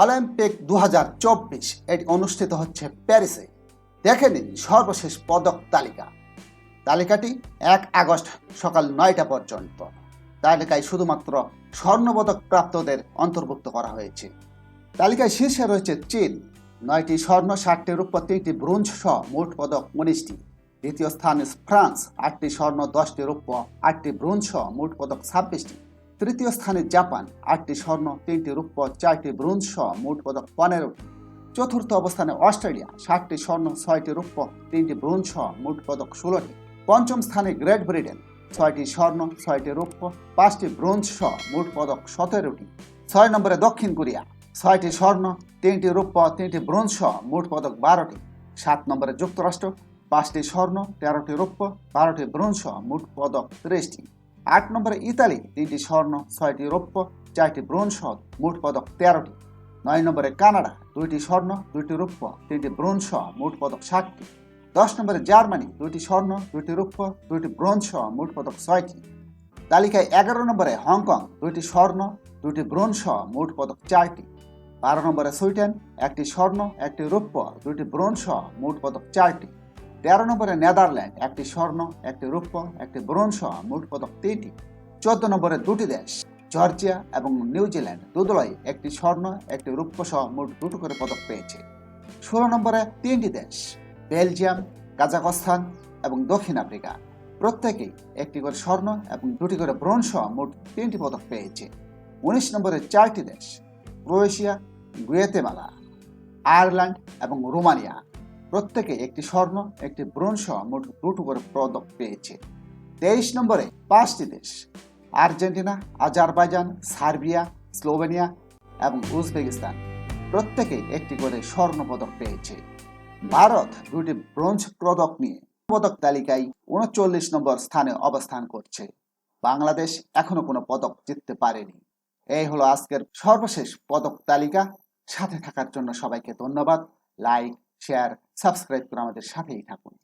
Olympic দু হাজার চব্বিশ এটি অনুষ্ঠিত হচ্ছে প্যারিসে। দেখে নিন সর্বশেষ পদক তালিকা। তালিকাটি এক আগস্ট সকাল নয়টা পর্যন্ত। তালিকায় শুধুমাত্র স্বর্ণপদক প্রাপ্তদের অন্তর্ভুক্ত করা হয়েছে। তালিকায় শীর্ষে রয়েছে চীন। নয়টি স্বর্ণ, ষাটটি রূপ তিনটি ব্রোঞ্জ সহ মোট পদক উনিশটি। দ্বিতীয় স্থানে ফ্রান্স। আটটি স্বর্ণ, দশটি রৌপ্য, আটটি ব্রোঞ্জ সহ মোট পদক ছাব্বিশটি। তৃতীয় স্থানে জাপান, আটটি স্বর্ণ, তিনটি রৌপ্য, চারটি ব্রোঞ্জ সহ মোট পদক পনেরোটি। চতুর্থ অবস্থানে অস্ট্রেলিয়া ষাটটি স্বর্ণ, ছয়টি রৌপ্য, তিনটি ব্রোঞ্জ সহ মোট পদক ষোলোটি। পঞ্চম স্থানে গ্রেট ব্রিটেন, ছয়টি স্বর্ণ, ছয়টি রৌপ্য, পাঁচটি ব্রোঞ্জ সহ মোট পদক সতেরোটি। ছয় নম্বরে দক্ষিণ কোরিয়া, ছয়টি স্বর্ণ, তিনটি রৌপ্য, তিনটি ব্রোঞ্জ সহ মোট পদক বারোটি। সাত নম্বরে যুক্তরাষ্ট্র, পাঁচটি স্বর্ণ, তেরোটি রৌপ্য, বারোটি ব্রোঞ্জ সহ মোট পদক ত্রিশটি। আট নম্বরে ইতালি, তিনটি স্বর্ণ, ছয়টি রৌপ্য, চারটি ব্রোঞ্জ সহ মোট পদক তেরোটি। নয় নম্বরে কানাডা, দুইটি স্বর্ণ, দুইটি রৌপ্য, তিনটি ব্রোঞ্জ সহ মোট পদক ষাটটি। দশ নম্বরে জার্মানি, দুইটি স্বর্ণ, দুইটি রৌপ্য, দুইটি ব্রোঞ্জ সহ মোট পদক ছয়টি। তালিকায় এগারো নম্বরে হংকং, দুইটি স্বর্ণ, দুইটি ব্রোঞ্জ সহ মোট পদক চারটি। বারো নম্বরে সুইডেন, একটি স্বর্ণ, একটি রৌপ্য, দুইটি ব্রোঞ্জ সহ মোট পদক চারটি। তেরো নম্বরে নেদারল্যান্ড, একটি স্বর্ণ, একটি রৌপ্য, একটি ব্রোঞ্জ সহ মোট পদক তিনটি। চোদ্দ নম্বরে দুটি দেশ, জর্জিয়া এবং নিউজিল্যান্ড দুদলই একটি স্বর্ণ, একটি রৌপ্য সহ মোট দুটো করে পদক পেয়েছে। ষোলো নম্বরে তিনটি দেশ, বেলজিয়াম কাজাকস্তান এবং দক্ষিণ আফ্রিকা। প্রত্যেকেই একটি করে স্বর্ণ এবং দুটি করে ব্রোঞ্জ সহ মোট তিনটি পদক পেয়েছে। উনিশ নম্বরে চারটি দেশ, ক্রোয়েশিয়া, গুয়েতেমালা, আয়ারল্যান্ড এবং রোমানিয়া। প্রত্যেকে একটি স্বর্ণ, একটি ব্রোঞ্জ সহ মোট দুটো করে পদক পেয়েছে। তেইশ নম্বরে পাঁচটি দেশ, আর্জেন্টিনা, আজারবাইজান, সার্বিয়া, স্লোভেনিয়া এবং উজবেকিস্তান প্রত্যেকে একটি করে স্বর্ণ পদক পেয়েছে। ভারত দুটি ব্রোঞ্জ পদক নিয়ে পদক তালিকায় উনচল্লিশ নম্বর স্থানে অবস্থান করছে। বাংলাদেশ এখনও কোনো পদক জিততে পারেনি। এই হলো আজকের সর্বশেষ পদক তালিকা। সাথে থাকার জন্য সবাইকে ধন্যবাদ। লাইক শেয়ার সাবস্ক্রাইব করে আমাদের সাথেই থাকুন।